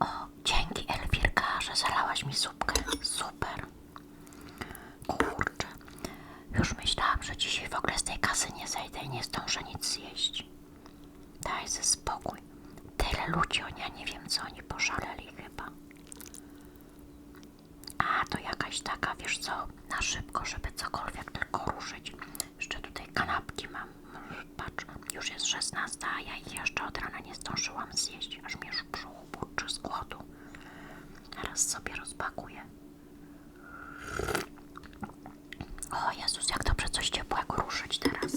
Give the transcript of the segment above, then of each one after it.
O, dzięki Elwirka, że zalałaś mi supkę. Super. Kurczę. Już myślałam, że dzisiaj w ogóle z tej kasy nie zejdę i nie zdążę nic zjeść. Daj ze spokój. Tyle ludzi, oni, ja nie wiem co oni poszaleli chyba. A, to jakaś taka, wiesz co, na szybko, żeby cokolwiek tylko ruszyć. Jeszcze tutaj kanapki mam. Patrz, już jest 16, a ja ich jeszcze od rana nie zdążyłam zjeść, aż mnie brzuch z głodu. Teraz sobie rozpakuję. O Jezus, jak dobrze coś ciepłego ruszyć teraz.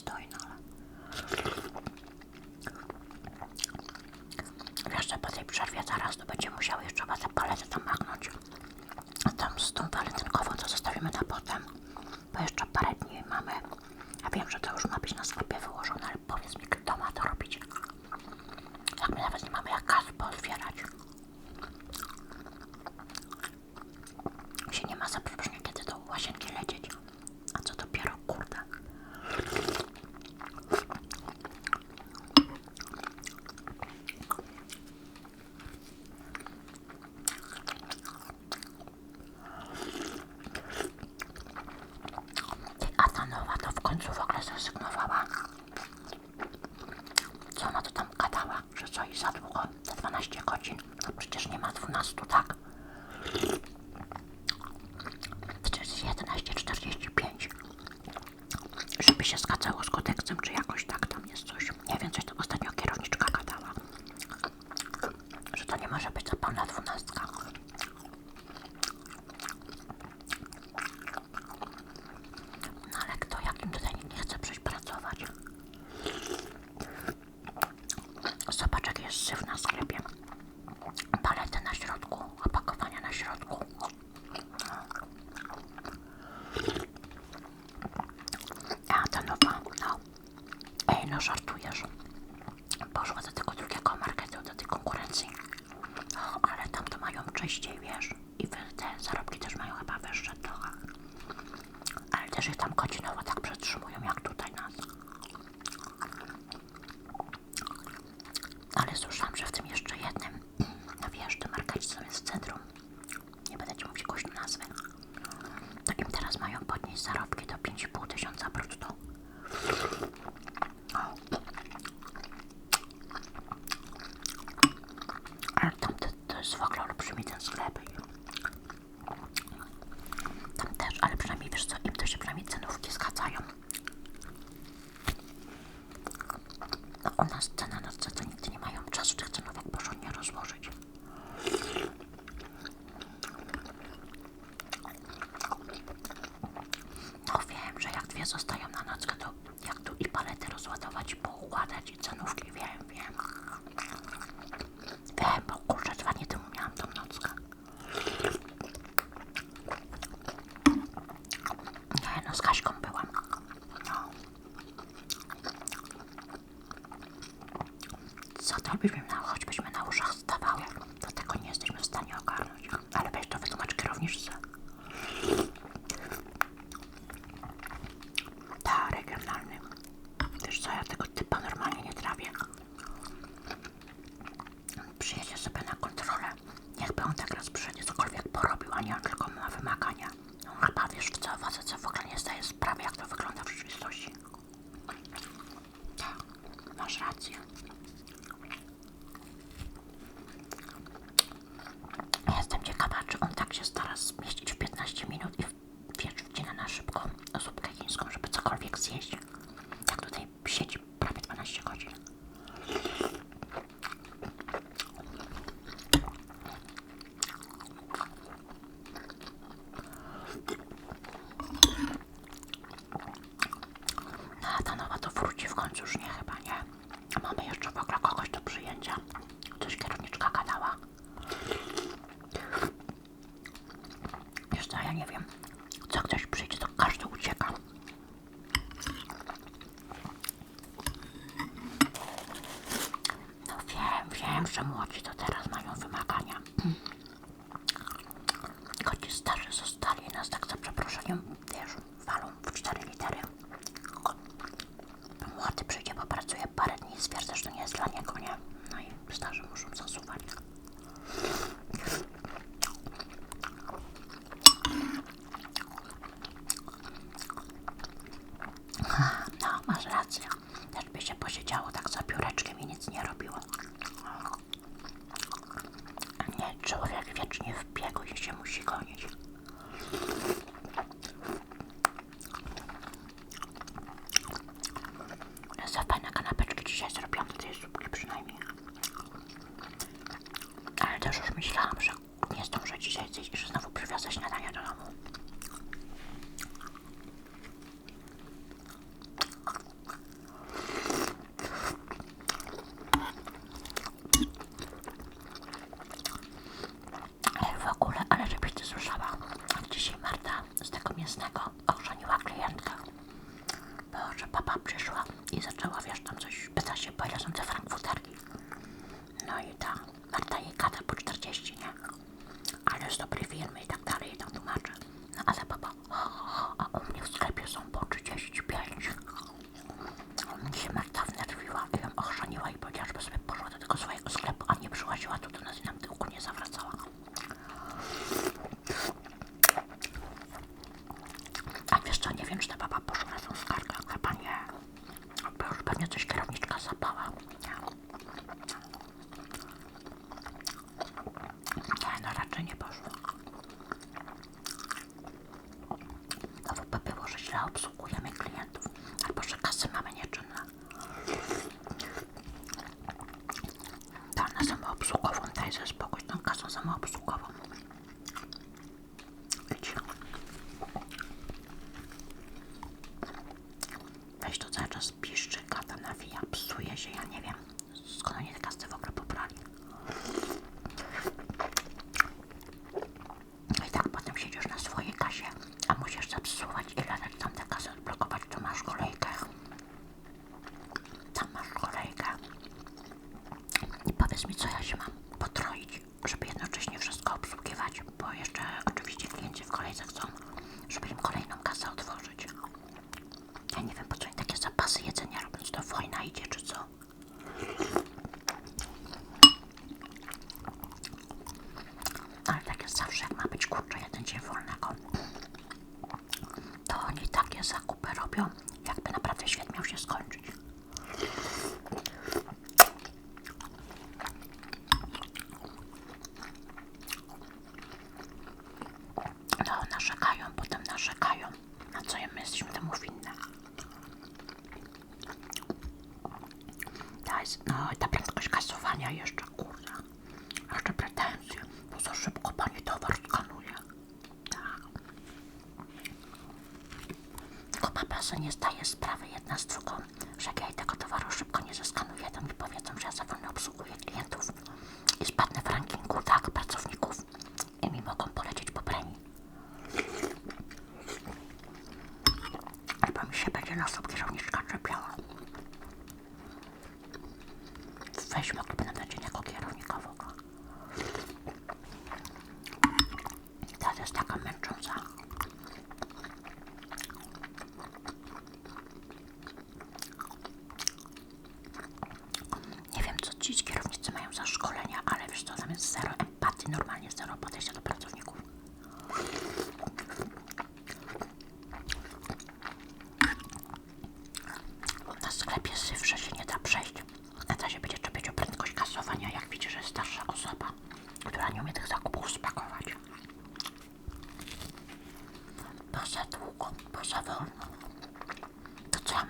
dostojna, no ale jeszcze po tej przerwie zaraz to będzie musiał jeszcze was żeby on tak raz przyszedł cokolwiek porobił, a nie on tylko ma wymagania. No chyba wiesz co, facet w ogóle nie zdaje sprawy, jak to wygląda w rzeczywistości. Tak, masz rację. Jak wiecznie w biegu się musi gonić. dobrej firmy i tak dalej, i tam tłumaczę. No ale baba, a u mnie w sklepie są po 30 zakupy robią, jakby naprawdę świat miał się skończyć. Get enough of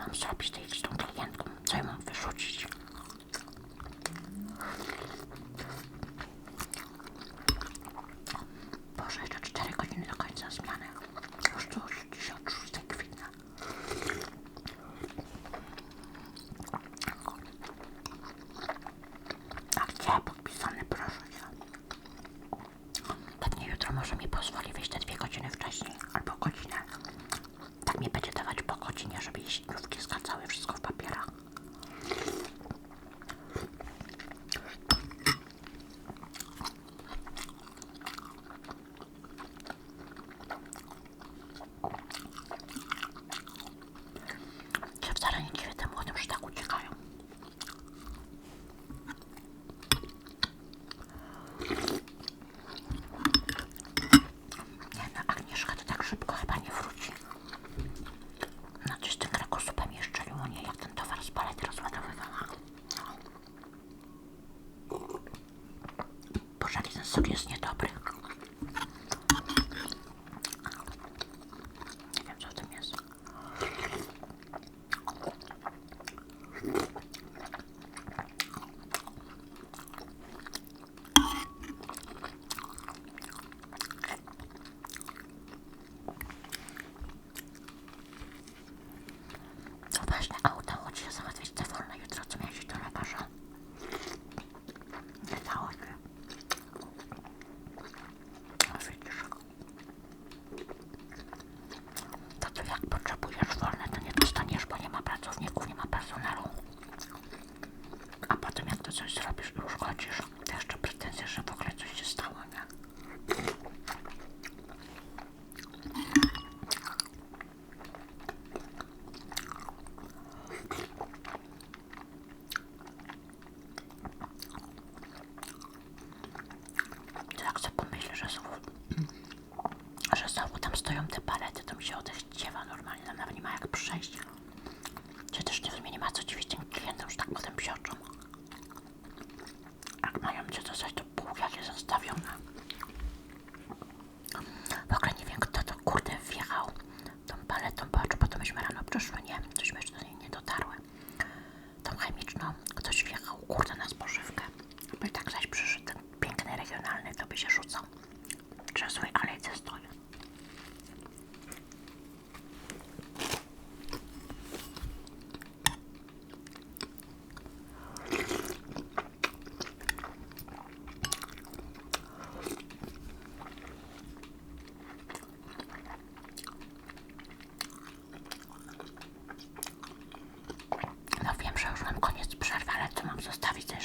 Tamam sarp işte потому что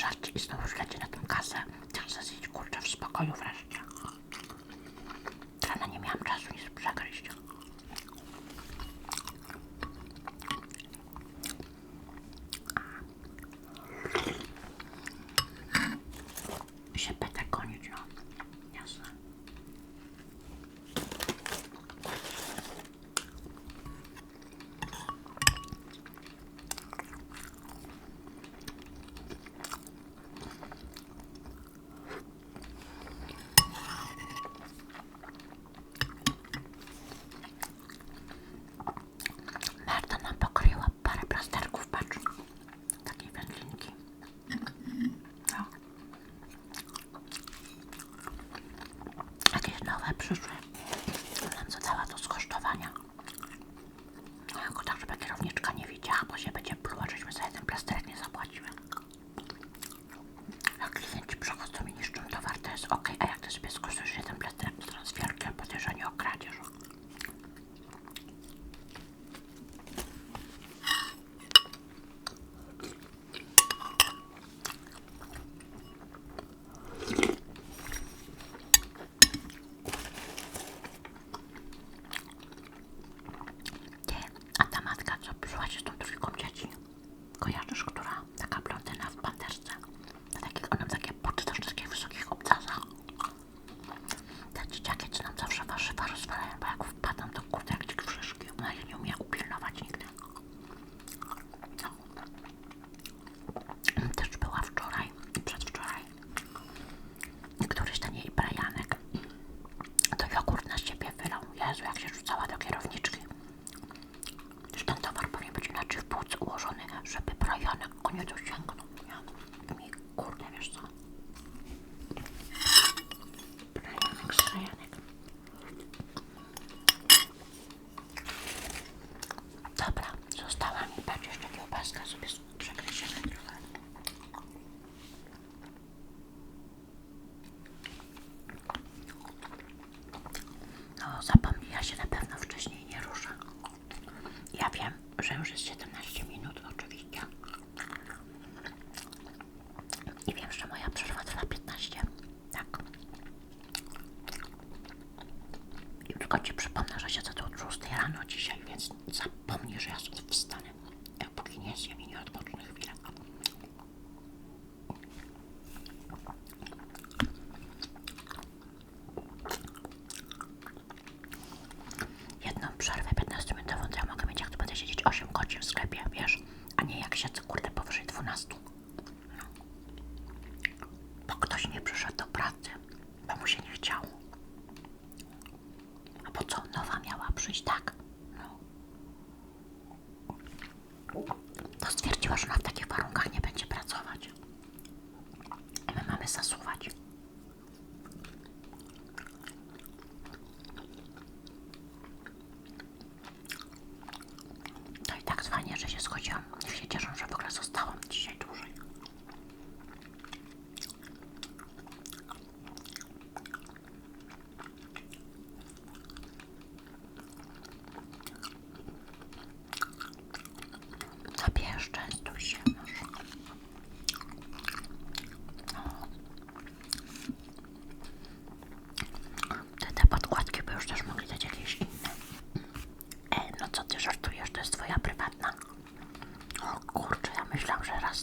żarcie i znowu szlecie na tę kasę. Chcę zjeść kurczę w spokoju wreszcie. zapomni, ja się na pewno wcześniej nie rusza. Ja wiem, że już jest 17.30, щось так. jest twoja prywatna. O kurczę, ja myślałam, że raz